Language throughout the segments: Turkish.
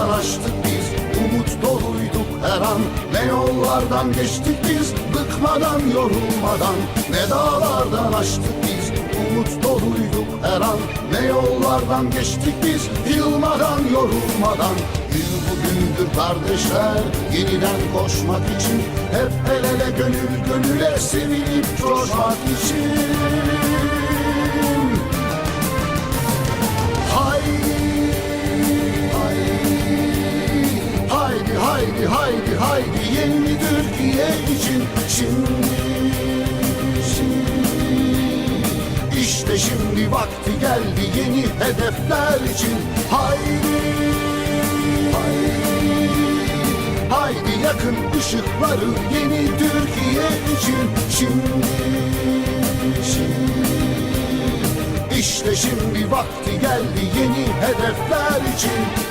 yanaştık biz. Umut doluyduk her an. Ne yollardan geçtik biz? Bıkmadan yorulmadan. Ne dağlardan aştık biz? Umut doluyduk her an. Ne yollardan geçtik biz? Yılmadan yorulmadan. Biz bugündür kardeşler Yeniden koşmak için. Hep el ele gönül gönüle Sevinip coşmak için. Türkiye için şimdi. İşte şimdi vakti geldi yeni hedefler için Haydi, haydi, haydi yakın ışıkları yeni Türkiye için şimdi, şimdi. İşte şimdi vakti geldi yeni hedefler için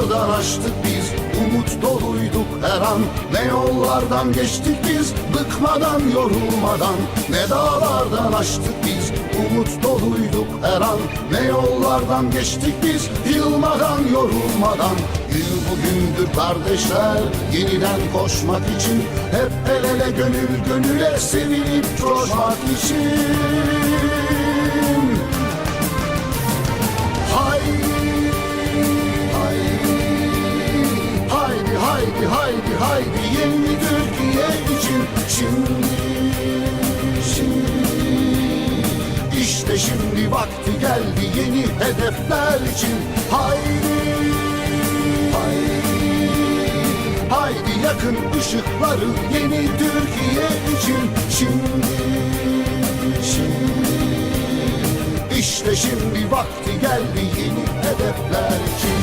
dağlardan aştık biz Umut doluyduk her an. Ne yollardan geçtik biz Bıkmadan yorulmadan. Ne dağlardan aştık biz Umut doluyduk her an. Ne yollardan geçtik biz Yılmadan yorulmadan. Yıl bugündür kardeşler Yeniden koşmak için. Hep el ele gönül gönüle Sevilip coşmak için şimdi işte şimdi vakti geldi yeni hedefler için. Haydi haydi haydi yakın ışıkları yeni Türkiye için. Şimdi şimdi işte şimdi vakti geldi yeni hedefler için